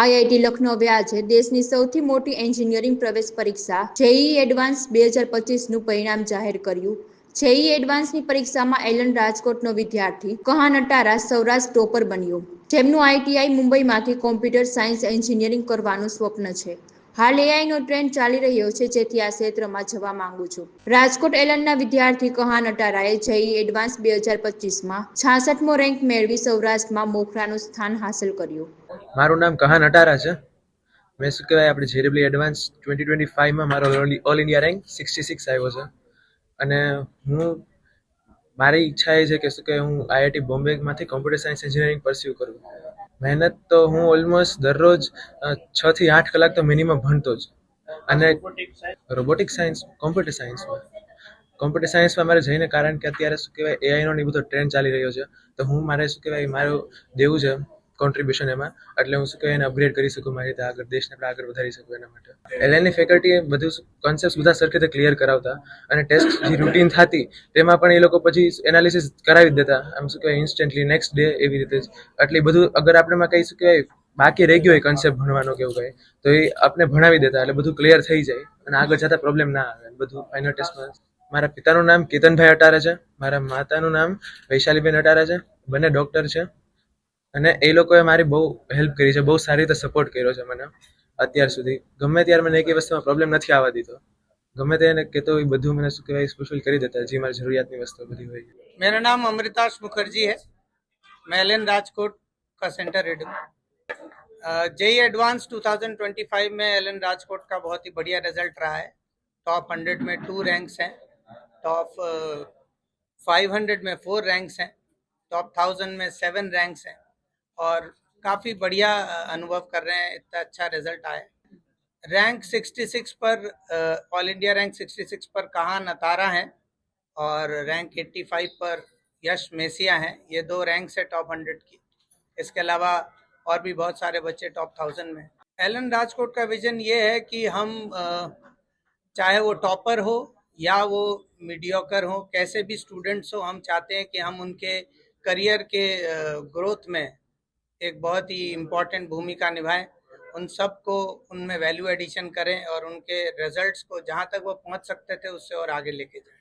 IIT Lucknow વ્યાજે દેશની સૌથી મોટી એન્જિનિયરિંગ પ્રવેશ પરીક્ષા જેઈ એડવાન્સ બે હજાર પચીસનું પરિણામ જાહેર કર્યું. જેઈ એડવાન્સની પરીક્ષામાં એલન રાજકોટનો વિદ્યાર્થી કહાન અટારા સૌરાષ્ટ્ર ટોપર બન્યો. જેમનું આઈટીઆઈ મુંબઈમાંથી કોમ્પ્યુટર સાયન્સ એન્જિનિયરિંગ કરવાનું સ્વપ્ન છે. હાલ એઆઈનો ટ્રેન્ડ ચાલી રહ્યો છે, જેથી આ ક્ષેત્રમાં જવા માંગુ છું. રાજકોટ એલનના વિદ્યાર્થી કહાન અટારાએ જઈ એડવાન્સ બે હજાર પચીસમાં છાસઠમો રેન્ક મેળવી સૌરાષ્ટ્રમાં મોખરાનું સ્થાન હાંસલ કર્યું. મારું નામ કહાન અટારા છે. મેં શું કહેવાય, આપણે જેરેબલી એડવાન્સ ટ્વેન્ટી ટ્વેન્ટી ફાઇવમાં મારો all India rank sixty six આવ્યો છે. અને હું, મારી ઈચ્છા એ છે કે શું કે હું આઈઆઈટી બોમ્બેમાંથી કોમ્પ્યુટર સાયન્સ એન્જિનિયરિંગ પરસ્યુ કરું. મહેનત તો હું ઓલમોસ્ટ દરરોજ છ થી આઠ કલાક તો મિનિમમ ભણતો જ. અને રોબોટિક સાયન્સ કોમ્પ્યુટર સાયન્સમાં કોમ્પ્યુટર સાયન્સમાં મારે જઈને કારણ કે અત્યારે શું કહેવાય એઆઈનો ને બધો ટ્રેન્ડ ચાલી રહ્યો છે. તો હું મારે શું કહેવાય મારું દેવું છે કોન્ટ્રીબ્યુશન એમાં. એટલે હું શું કહે, એને અપગ્રેડ કરી શકું મારી રીતે આગળ, દેશને આપણે આગળ વધારી શકું એના માટે. એલએનની ફેકલ્ટીએ બધું કોન્સેપ્ટ બધા સરખી રીતે ક્લિયર કરાવતા અને ટેસ્ટ જે રૂટીન થતી, તેમાં પણ એ લોકો પછી એનાલિસિસ કરાવી દેતા. આમ શું કહેવાય ઇન્સ્ટન્ટલી નેક્સ્ટ ડે એવી રીતે જ. એટલે બધું અગર આપણેમાં કંઈ શું કહેવાય, બાકી રહી ગયો હોય કન્સેપ્ટ ભણવાનો કેવું કહે તો એ આપણે ભણાવી દેતા એટલે બધું ક્લિયર થઈ જાય અને આગળ જતા પ્રોબ્લેમ ના આવે. બધું ફાઇનલ ટેસ્ટમાં મારા પિતાનું નામ કેતનભાઈ અટારે છે, મારા માતાનું નામ વૈશાલીબેન અટારે છે, બંને ડૉક્ટર છે. અને એ લોકોએ મારી બહુ હેલ્પ કરી છે બહુ સારી રીતે સપોર્ટ કર્યો છે મને અત્યાર સુધી ગમે ત્યારે મને એક વસ્તુમાં પ્રોબ્લેમ નથી આવવા દીધો ગમે તે એને કહેતો હોય બધું મને શું કહેવાય ફુલફિલ કરી દેતા જે મારી જરૂરિયાતની વસ્તુ બધી હોય मेरा नाम अमृताश मुखर्जी है मैं एल राजकोट का सेंटर हेड हूँ जेई एडवांस 2025 में एल राजकोट का बहुत ही बढ़िया रिजल्ट रहा है टॉप 100 में टू रैंक्स हैं टॉप फाइव हंड्रेड में फोर रैंक्स हैं टॉप थाउजेंड में सेवन रैंक्स हैं और काफ़ी बढ़िया अनुभव कर रहे हैं, इतना अच्छा रिज़ल्ट आया रैंक 66 पर ऑल इंडिया रैंक 66 पर कहाँ नतारा हैं? और रैंक 85 पर यश मेसिया हैं। ये दो रैंक्स है टॉप 100 की। इसके अलावा और भी बहुत सारे बच्चे टॉप थाउज़ेंड में एलन राजकोट का विजन ये है कि हम चाहे वो टॉपर हो या वो मीडियोकर हो, कैसे भी स्टूडेंट्स हो, हम चाहते हैं कि हम उनके करियर के ग्रोथ में एक बहुत ही इम्पोर्टेंट भूमिका निभाएं उन सबको उनमें वैल्यू एडिशन करें और उनके रिजल्ट्स को जहाँ तक वो पहुँच सकते थे उससे और आगे लेके जाएं